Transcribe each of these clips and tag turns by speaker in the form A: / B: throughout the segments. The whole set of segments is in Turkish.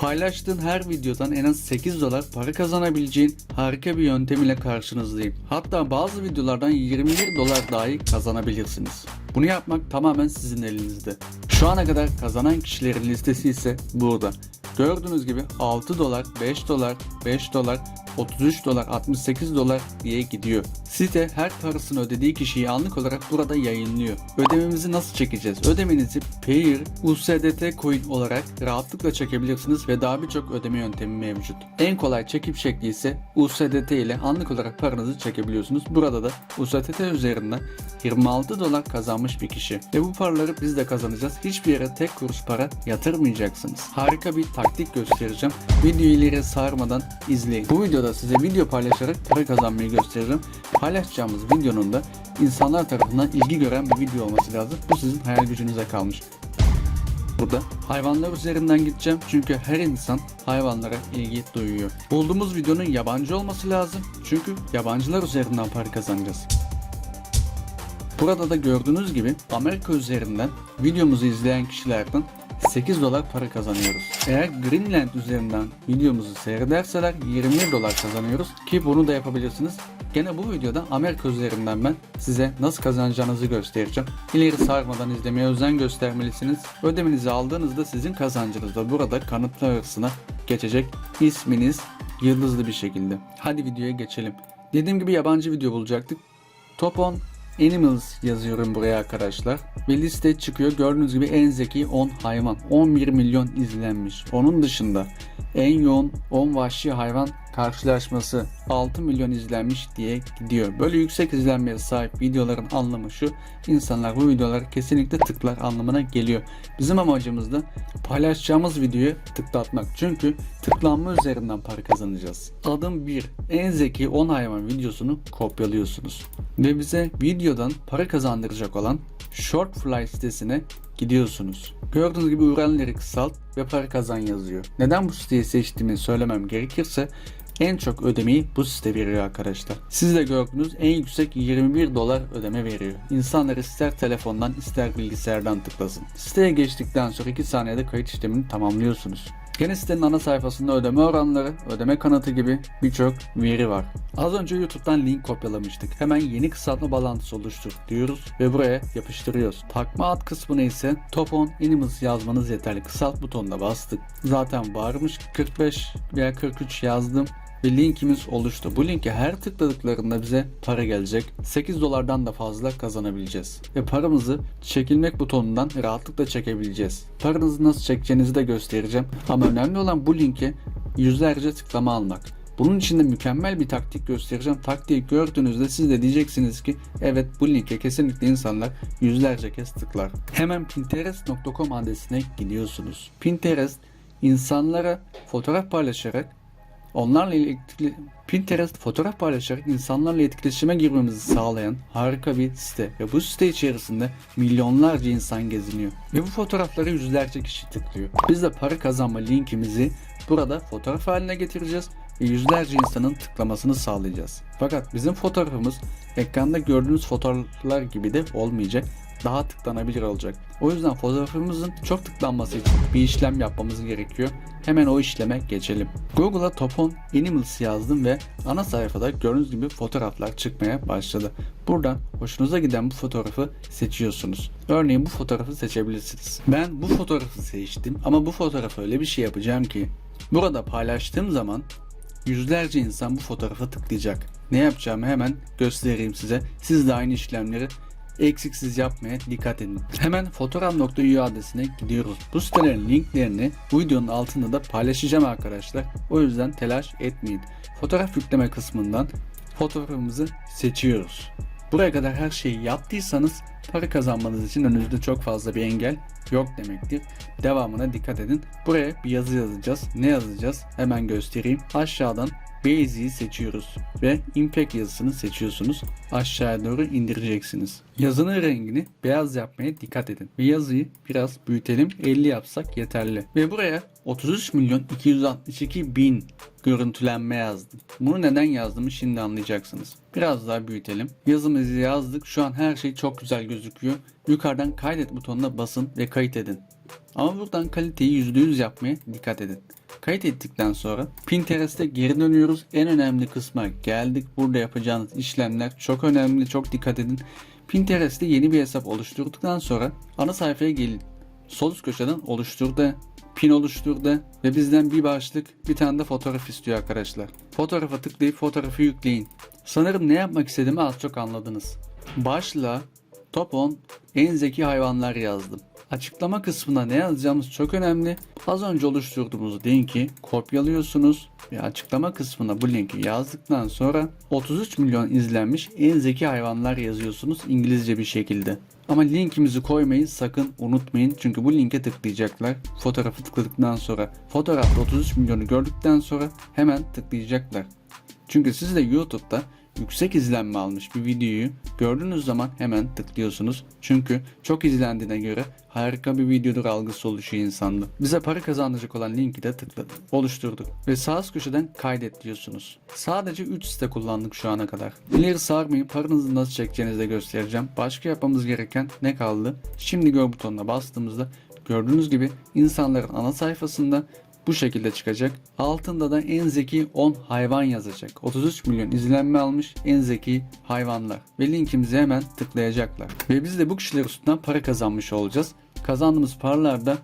A: Paylaştığın her videodan en az 8 dolar para kazanabileceğin harika bir yöntem ile karşınızdayım. Hatta bazı videolardan 21 dolar dahi kazanabilirsiniz. Bunu yapmak tamamen sizin elinizde. Şu ana kadar kazanan kişilerin listesi ise burada. Gördüğünüz gibi 6 dolar, 5 dolar, 5 dolar, 33 dolar, 68 dolar diye gidiyor. Site her parasını ödediği kişiyi anlık olarak burada yayınlıyor. Ödememizi nasıl çekeceğiz? Ödemenizi Payer, USDT Coin olarak rahatlıkla çekebilirsiniz ve daha birçok ödeme yöntemi mevcut. En kolay çekim şekli ise USDT ile anlık olarak paranızı çekebiliyorsunuz. Burada da USDT üzerinden 26 dolar kazanmış bir kişi. Ve bu paraları biz de kazanacağız. Hiçbir yere tek kuruş para yatırmayacaksınız. Harika bir taktik göstereceğim. Videoyu ileri sarmadan izleyin. Bu videoda size video paylaşarak para kazanmayı göstereceğim. Paylaşacağımız videonun da insanlar tarafından ilgi gören bir video olması lazım. Bu sizin hayal gücünüze kalmış. Burada hayvanlar üzerinden gideceğim çünkü her insan hayvanlara ilgi duyuyor. Bulduğumuz videonun yabancı olması lazım çünkü yabancılar üzerinden para kazanacağız. Burada da gördüğünüz gibi Amerika üzerinden videomuzu izleyen kişilerden 8 dolar para kazanıyoruz. Eğer Greenland üzerinden videomuzu seyrederseler 21 dolar kazanıyoruz ki bunu da yapabilirsiniz. Gene bu videoda Amerika üzerinden ben size nasıl kazanacağınızı göstereceğim. İleri sarmadan izlemeye özen göstermelisiniz. Ödemenizi aldığınızda sizin kazancınız da burada kanıtlar arasına geçecek. İsminiz yıldızlı bir şekilde. Hadi videoya geçelim. Dediğim gibi yabancı video bulacaktık. Top 10 Animals yazıyorum buraya arkadaşlar. Ve liste çıkıyor. Gördüğünüz gibi en zeki 10 hayvan. 11 milyon izlenmiş. Onun dışında en yoğun 10 vahşi hayvan karşılaşması 6 milyon izlenmiş diye gidiyor. Böyle yüksek izlenmeye sahip videoların anlamı şu. İnsanlar bu videoları kesinlikle tıklar anlamına geliyor. Bizim amacımız da paylaşacağımız videoyu tıklatmak. Çünkü tıklanma üzerinden para kazanacağız. Adım 1. En zeki 10 hayvan videosunu kopyalıyorsunuz. Ve bize videodan para kazandıracak olan Shortfly sitesine gidiyorsunuz. Gördüğünüz gibi URL'leri kısalt ve para kazan yazıyor. Neden bu siteyi seçtiğimi söylemem gerekirse en çok ödemeyi bu site veriyor arkadaşlar. Siz de gördünüz en yüksek 21 dolar ödeme veriyor. İnsanlar ister telefondan ister bilgisayardan tıklasın. Siteye geçtikten sonra 2 saniyede kayıt işlemini tamamlıyorsunuz. Gene sitenin ana sayfasında ödeme oranları, ödeme kanıtı gibi birçok veri var. Az önce YouTube'dan link kopyalamıştık. Hemen yeni kısaltma bağlantısı oluştur diyoruz ve buraya yapıştırıyoruz. Takma ad kısmına ise top 10 animals yazmanız yeterli. Kısalt butonuna bastık. Zaten varmış 45 veya 43 yazdım ve linkimiz oluştu. Bu linke her tıkladıklarında bize para gelecek. 8 dolardan da fazla kazanabileceğiz. Ve paramızı çekilmek butonundan rahatlıkla çekebileceğiz. Paranızı nasıl çekeceğinizi de göstereceğim. Ama önemli olan bu linke yüzlerce tıklama almak. Bunun için de mükemmel bir taktik göstereceğim. Taktiği gördüğünüzde siz de diyeceksiniz ki evet bu linke kesinlikle insanlar yüzlerce kez tıklar. Hemen pinterest.com adresine gidiyorsunuz. Pinterest insanlara fotoğraf paylaşarak Onlarla ilgili Pinterest fotoğraf paylaşarak insanlarla etkileşime girmemizi sağlayan harika bir site ve bu site içerisinde milyonlarca insan geziniyor ve bu fotoğrafları yüzlerce kişi tıklıyor. Biz de para kazanma linkimizi burada fotoğraf haline getireceğiz ve yüzlerce insanın tıklamasını sağlayacağız. Fakat bizim fotoğrafımız ekranda gördüğünüz fotoğraflar gibi de olmayacak daha tıklanabilir olacak. O yüzden fotoğrafımızın çok tıklanması için bir işlem yapmamız gerekiyor. Hemen o işleme geçelim. Google'a top 10 animals yazdım ve ana sayfada gördüğünüz gibi fotoğraflar çıkmaya başladı. Buradan hoşunuza giden bu fotoğrafı seçiyorsunuz. Örneğin bu fotoğrafı seçebilirsiniz. Ben bu fotoğrafı seçtim ama bu fotoğrafı öyle bir şey yapacağım ki burada paylaştığım zaman yüzlerce insan bu fotoğrafa tıklayacak. Ne yapacağımı hemen göstereyim size. Siz de aynı işlemleri eksiksiz yapmaya dikkat edin. Hemen fotoğraf.io adresine gidiyoruz. Bu sitelerin linklerini bu videonun altında da paylaşacağım arkadaşlar. O yüzden telaş etmeyin. Fotoğraf yükleme kısmından fotoğrafımızı seçiyoruz. Buraya kadar her şeyi yaptıysanız para kazanmanız için önünüzde çok fazla bir engel yok demektir. Devamına dikkat edin. Buraya bir yazı yazacağız. Ne yazacağız? Hemen göstereyim. Aşağıdan Basic'i seçiyoruz ve Impact yazısını seçiyorsunuz. Aşağıya doğru indireceksiniz. Yazının rengini beyaz yapmaya dikkat edin. Ve yazıyı biraz büyütelim. 50 yapsak yeterli. Ve buraya 33 milyon 262 bin görüntülenme yazdım. Bunu neden yazdığımı şimdi anlayacaksınız. Biraz daha büyütelim. Yazımızı yazdık. Şu an her şey çok güzel gözüküyor. Yukarıdan kaydet butonuna basın ve kayıt edin. Ama buradan kaliteyi %100 yapmaya dikkat edin. Kayıt ettikten sonra Pinterest'e geri dönüyoruz. En önemli kısma geldik. Burada yapacağınız işlemler çok önemli. Çok dikkat edin. Pinterest'te yeni bir hesap oluşturduktan sonra ana sayfaya gelin. Sol üst köşeden oluşturdu, pin oluşturdu ve bizden bir başlık bir tane de fotoğraf istiyor arkadaşlar. Fotoğrafa tıklayıp fotoğrafı yükleyin. Sanırım ne yapmak istediğimi az çok anladınız. Başla top 10 en zeki hayvanlar yazdım. Açıklama kısmına ne yazacağımız çok önemli. Az önce oluşturduğumuz linki kopyalıyorsunuz ve açıklama kısmına bu linki yazdıktan sonra 33 milyon izlenmiş en zeki hayvanlar yazıyorsunuz İngilizce bir şekilde. Ama linkimizi koymayı sakın unutmayın. Çünkü bu linke tıklayacaklar. Fotoğrafı tıkladıktan sonra, fotoğrafta 33 milyonu gördükten sonra hemen tıklayacaklar. Çünkü siz de YouTube'da yüksek izlenme almış bir videoyu gördüğünüz zaman hemen tıklıyorsunuz. Çünkü çok izlendiğine göre harika bir videodur algısı oluşuyor insanda. Bize para kazandıracak olan linki de tıkladık, oluşturduk ve sağ üst köşeden kaydet diyorsunuz. Sadece 3 site kullandık şu ana kadar. İleri sarmayın paranızı nasıl çekeceğinizi de göstereceğim. Başka yapmamız gereken ne kaldı? Şimdi gör butonuna bastığımızda gördüğünüz gibi insanların ana sayfasında bu şekilde çıkacak. Altında da en zeki 10 hayvan yazacak. 33 milyon izlenme almış en zeki hayvanlar. Ve linkimize hemen tıklayacaklar. Ve biz de bu kişiler üstünden para kazanmış olacağız. Kazandığımız paralar da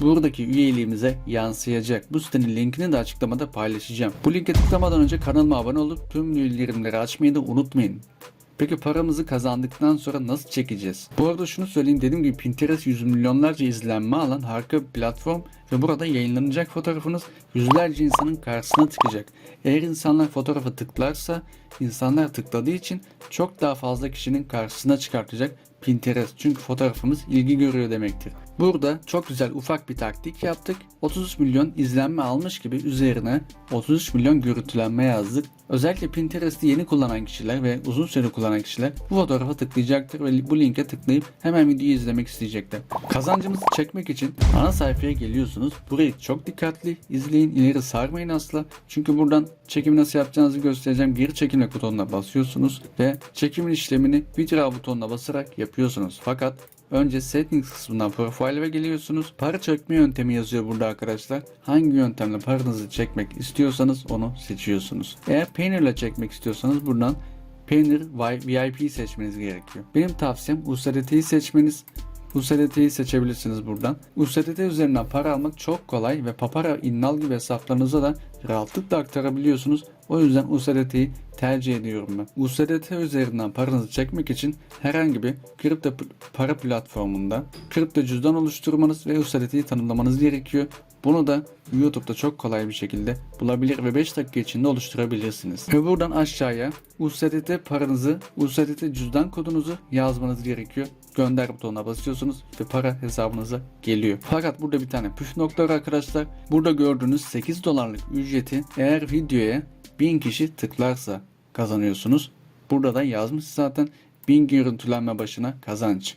A: buradaki üyeliğimize yansıyacak. Bu sitenin linkini de açıklamada paylaşacağım. Bu linke tıklamadan önce kanalıma abone olup tüm bildirimleri açmayı da unutmayın. Peki paramızı kazandıktan sonra nasıl çekeceğiz? Bu arada şunu söyleyeyim dediğim gibi Pinterest yüz milyonlarca izlenme alan harika bir platform ve burada yayınlanacak fotoğrafınız yüzlerce insanın karşısına çıkacak. Eğer insanlar fotoğrafa tıklarsa insanlar tıkladığı için çok daha fazla kişinin karşısına çıkartacak Pinterest çünkü fotoğrafımız ilgi görüyor demektir. Burada çok güzel ufak bir taktik yaptık. 33 milyon izlenme almış gibi üzerine 33 milyon görüntülenme yazdık. Özellikle Pinterest'i yeni kullanan kişiler ve uzun süre kullanan kişiler bu fotoğrafa tıklayacaktır ve bu linke tıklayıp hemen videoyu izlemek isteyecekler. Kazancımızı çekmek için ana sayfaya geliyorsunuz. Burayı çok dikkatli izleyin. ileri sarmayın asla. Çünkü buradan çekimi nasıl yapacağınızı göstereceğim. Geri çekilme butonuna basıyorsunuz ve çekimin işlemini Withdraw butonuna basarak yapıyorsunuz. Fakat Önce settings kısmından profile ve geliyorsunuz. Para çekme yöntemi yazıyor burada arkadaşlar. Hangi yöntemle paranızı çekmek istiyorsanız onu seçiyorsunuz. Eğer Payoneer ile çekmek istiyorsanız buradan Payoneer VIP seçmeniz gerekiyor. Benim tavsiyem USDT'yi seçmeniz. USDT'yi seçebilirsiniz buradan. USDT üzerinden para almak çok kolay ve Papara, Innal gibi hesaplarınıza da rahatlıkla aktarabiliyorsunuz. O yüzden USDT'yi tercih ediyorum ben. USDT üzerinden paranızı çekmek için herhangi bir kripto para platformunda kripto cüzdan oluşturmanız ve USDT'yi tanımlamanız gerekiyor. Bunu da YouTube'da çok kolay bir şekilde bulabilir ve 5 dakika içinde oluşturabilirsiniz. Ve buradan aşağıya USDT paranızı, USDT cüzdan kodunuzu yazmanız gerekiyor. Gönder butonuna basıyorsunuz ve para hesabınıza geliyor. Fakat burada bir tane püf nokta var arkadaşlar. Burada gördüğünüz 8 dolarlık ücreti eğer videoya 1000 kişi tıklarsa kazanıyorsunuz. Burada da yazmış zaten 1000 görüntülenme başına kazanç.